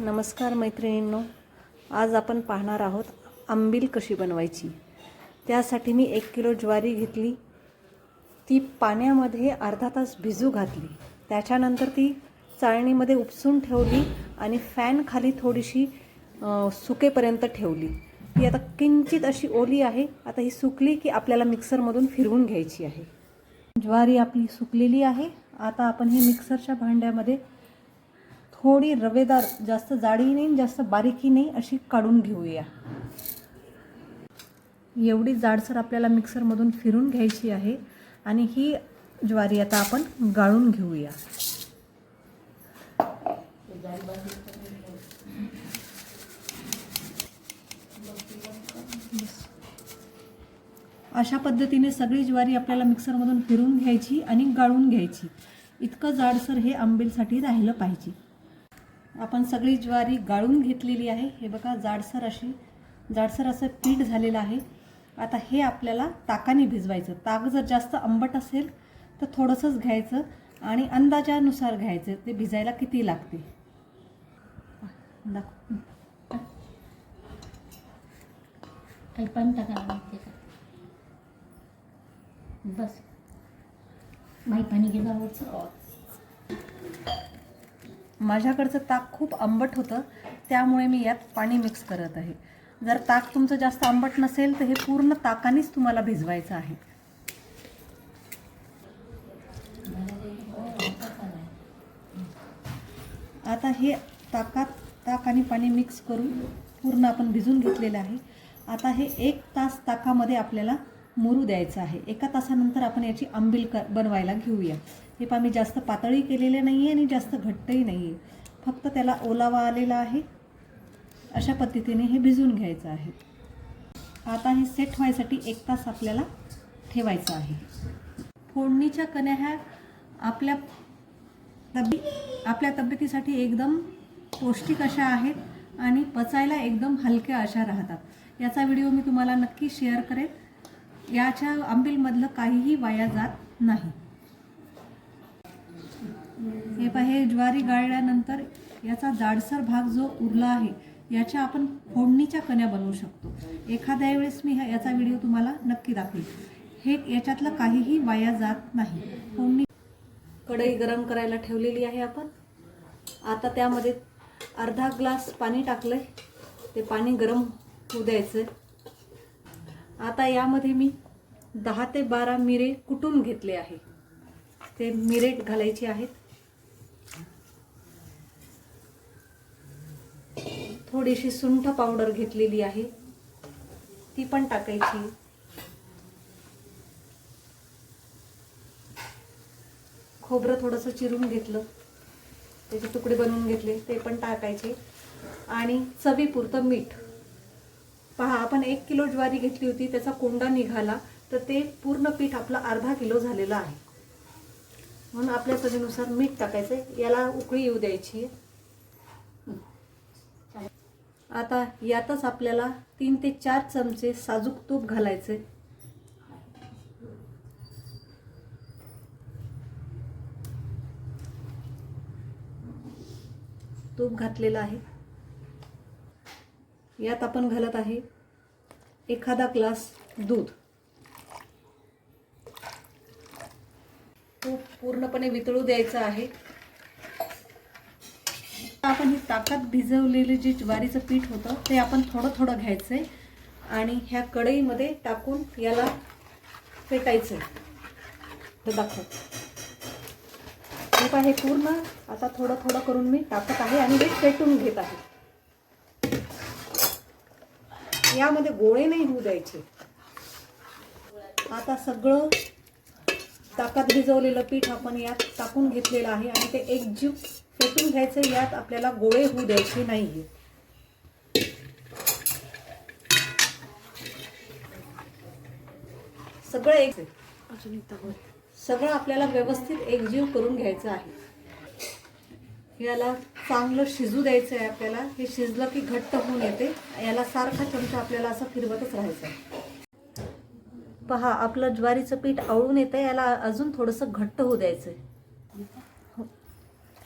नमस्कार मैत्रिणींनो आज आपण पाहणार आहोत आंबील कशी बनवायची. त्यासाठी मी एक किलो ज्वारी घेतली ती पाण्यामध्ये अर्धा तास भिजू घातली त्याच्यानंतर ती चाळणीमध्ये उपसून ठेवली आणि फॅन खाली थोडीशी सुकेपर्यंत ठेवली. ती आता किंचित अशी ओली आहे आता ही सुकली की आपल्याला मिक्सरमधून फिरवून घ्यायची आहे. ज्वारी आपली सुकलेली आहे आता आपण ही मिक्सरच्या भांड्यामध्ये थोडी रवेदार जास्त जाडी नाही जास्त बारीकी नाही अशी काढून घेऊया. एवढी जाडसर आपल्याला मिक्सरमधून फिरून घ्यायची आहे आणि ही ज्वारी आता आपण गाळून घेऊया. अशा पद्धतीने सगळी ज्वारी आपल्याला मिक्सरमधून फिरून घ्यायची आणि गाळून घ्यायची. इतकं जाडसर हे आंबेलसाठी राहिलं पाहिजे. आपण सगळी ज्वारी गाळून घेतलेली आहे. हे बघा जाडसर अशी जाडसर असं पीठ झालेलं आहे. आता हे आपल्याला ताकाने भिजवायचं. ताक जर जास्त आंबट असेल तर थोडंसंच घ्यायचं आणि अंदाजानुसार घ्यायचं. ते भिजायला किती लागते? टाकायला का? बस. बाई पाणी घे माझ्याकडचं ताक खूप आंबट होतं त्यामुळे मी यात पाणी मिक्स करत आहे. जर ताक तुमचं जास्त आंबट नसेल तर हे पूर्ण ताकानेच तुम्हाला भिजवायचं आहे. आता हे ताकात ताक आणि पाणी मिक्स करून पूर्ण आपण भिजून घेतलेलं आहे. आता हे एक तास ताकामध्ये आपल्याला मुरू द्यायचं आहे. एका तासानंतर आपण याची आंबील क बनवायला घेऊया. हे पहा मी जास्त पातळी केलेले नाही आहे आणि जास्त घट्टही नाही आहे फक्त त्याला ओलावा आलेला आहे. अशा पद्धतीने हे भिजून घ्यायचं आहे. आता हे सेट व्हायसाठी एक तास आपल्याला ठेवायचं आहे. फोडणीच्या कण्या ह्या आपल्या तब्ये आपल्या तब्येतीसाठी एकदम पौष्टिक अशा आहेत आणि पचायला एकदम हलक्या अशा राहतात. याचा व्हिडिओ मी तुम्हाला नक्की शेअर करेन. याच्या आंबीलमधलं काहीही वाया जात नाही. हे पहा हे ज्वारी गाळल्यानंतर याचा जाडसर भाग जो उरला आहे याच्या आपण फोडणीच्या कण्या बनवू शकतो. एखाद्या वेळेस मी ह्या- याचा व्हिडिओ तुम्हाला नक्की दाखवेल हे याच्यातलं काहीही वाया जात नाही. फोडणी कढई गरम करायला ठेवलेली आहे आपण. आता त्यामध्ये अर्धा ग्लास पाणी टाकलंय. ते पाणी गरम होऊ द्यायचं आता यामध्ये मी दहा ते बारा मिरे कुटून घेतले आहे. ते मिरे घालायचे आहेत. थोडीशी सुंठ पावडर घेतलेली आहे. ती पण टाकायची. खोबरं थोडंसं चिरून घेतलं. त्याचे तुकडे बनवून घेतले ते पण टाकायचे. आणि चवीपुरतं मीठ. पहा आपण एक किलो ज्वारी घेतली होती त्याचा कोंडा निघाला तर ते पूर्ण पीठ आपलं अर्धा किलो झालेलं आहे. म्हणून आपल्या चवीनुसार मीठ टाकायचं याला उकळी येऊ द्यायची आता यातच आपल्याला तीन ते चार चमचे साजूक तूप घालायचे तूप घातलेलं आहे. यात आपण घालत आहे एखादा ग्लास दूध. तूप पूर्णपणे वितळू द्यायचं आहे. आपण ही ताकात भिजवलेले जे ज्वारीचं पीठ होतं ते आपण थोडं थोडं घ्यायचं आहे आणि ह्या कढईमध्ये टाकून याला फेटायचं आहे हे दाखव. हे आहे पूर्ण आता थोडं थोडं करून मी टाकत आहे आणि हे फेटून घेत आहे. यामध्ये गोळे नाही होऊ द्यायचे. आता सगळं ताकात भिजवलेलं पीठ आपण यात टाकून घेतलेलं आहे आणि ते एकजीव फेटून घ्यायचं यात आपल्याला गोळे होऊ द्यायचे नाहीये. सगळं एक. सगळं आपल्याला व्यवस्थित एकजीव करून घ्यायचं आहे. याला चांगलं शिजू द्यायचं आहे आपल्याला. हे शिजलं की घट्ट होऊन येते. याला सारखा चमचा आपल्याला असं फिरवतच राहायचं आहे. पहा आपलं ज्वारीचं पीठ आवळून येतं याला अजून थोडंसं घट्ट होऊ द्यायचं आहे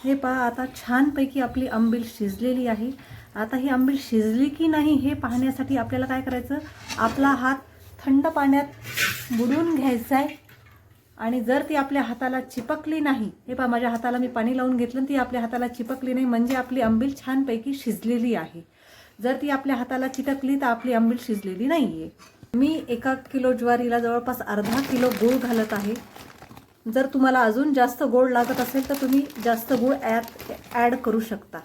हे पहा आता छानपैकी आपली आंबील शिजलेली आहे. आता ही आंबील शिजली की नाही हे पाहण्यासाठी आपल्याला काय करायचं? आपला हात थंड पाण्यात बुडवून घ्यायचा आहे आणि जर ती आपल्या हाताला चिपकली नाही हे पहा माझ्या हाताला मी पाणी लावून घेतलं ती आपल्या हाताला चिपकली नाही म्हणजे आपली आंबील छानपैकी शिजलेली आहे. जर ती आपल्या हाताला चिटकली तर आपली आंबील शिजलेली नाही आहे मी एका किलो ज्वारीला जवळपास अर्धा किलो गूळ घालत आहे. जर तुम्हाला अजून जास्त गोड लागत असेल तर तुम्ही जास्त गूळ ॲड ॲड करू शकता.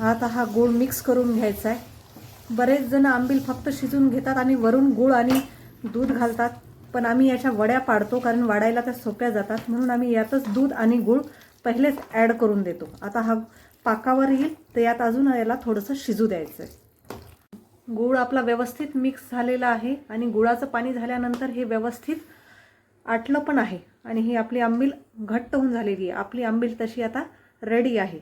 आता हा गूळ मिक्स करून घ्यायचा आहे. बरेच जण आंबील फक्त शिजून घेतात आणि वरून गूळ आणि दूध घालतात. पण आम्ही याच्या वड्या पाडतो कारण वाढायला त्या सोप्या जातात. म्हणून आम्ही यातच दूध आणि गूळ पहिलेच ॲड करून देतो. आता हा पाकावर येईल तर यात अजून याला थोडंसं शिजू द्यायचं आहे गूळ आपला व्यवस्थित मिक्स झालेला आहे आणि गुळाचं पाणी झाल्यानंतर हे व्यवस्थित आटलं पण आहे आणि ही आपली आंबील घट्ट होऊन झालेली आहे. आपली आंबील तशी आता रेडी आहे.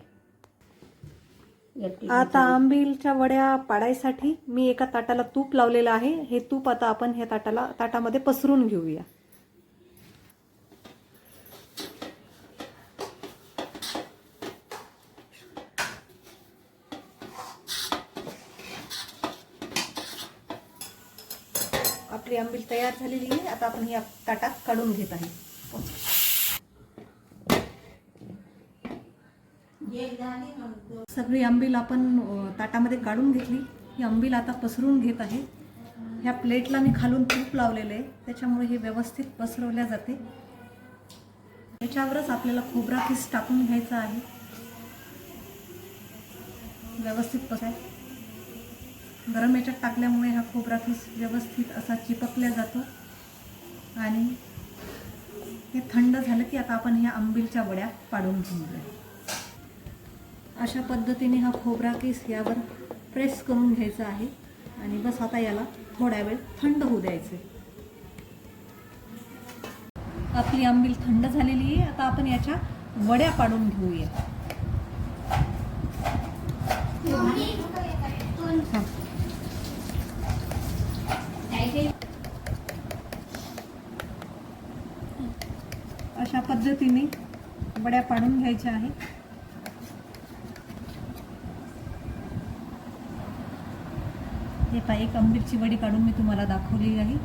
आता आंबीलच्या वड्या पाडायसाठी मी एका ताटाला तूप लावलेलं आहे. हे तूप आता आपण ह्या ताटाला ताटामध्ये पसरून घेऊया आपली आंबील तयार झालेली आहे. आता आपण या ताटात काढून घेत आहे. सगळी आंबील आपण ताटामध्ये काढून घेतली. ही आंबील आता पसरून घेत आहे. ह्या प्लेटला मी खालून तूप लावलेलं आहे. त्याच्यामुळे हे व्यवस्थित पसरवल्या जाते. याच्यावरच आपल्याला खोबरा किस टाकून घ्यायचा आहे. व्यवस्थित पसाय गरम याच्यात टाकल्यामुळे हा खोबरा किस व्यवस्थित असा चिपकल्या जातो. आणि हे थंड झालं की आता आपण ह्या आंबीलच्या वड्या पाडून घेऊया. अशा पद्धतीने हा खोबरा केस यावर प्रेस करून घ्यायचा आहे. आणि बस आता याला थोड्या वेळ थंड होऊ द्यायचे आपली आंबील थंड झालेली आहे. आता आपण याच्या वड्या पाडून घेऊया हा. अशा पद्धतीने वड्या पाडून घ्यायच्या आहे हे पहा एक आंबीरची वडी काढून मी तुम्हाला दाखवली आहे.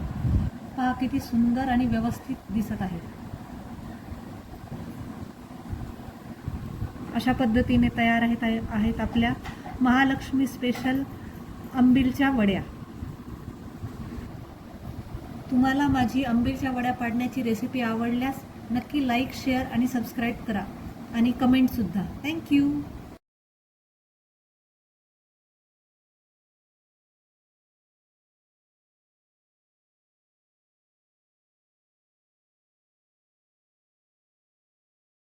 पहा किती सुंदर आणि व्यवस्थित दिसत आहे. अशा पद्धतीने तयार आहेत आहेत आपल्या महालक्ष्मी स्पेशल आंबीलच्या वड्या. तुम्हाला माझी आंबीलच्या वड्या पाडण्याची रेसिपी आवडल्यास नक्की लाईक शेअर आणि सबस्क्राईब करा. आणि कमेंटसुद्धा थँक्यू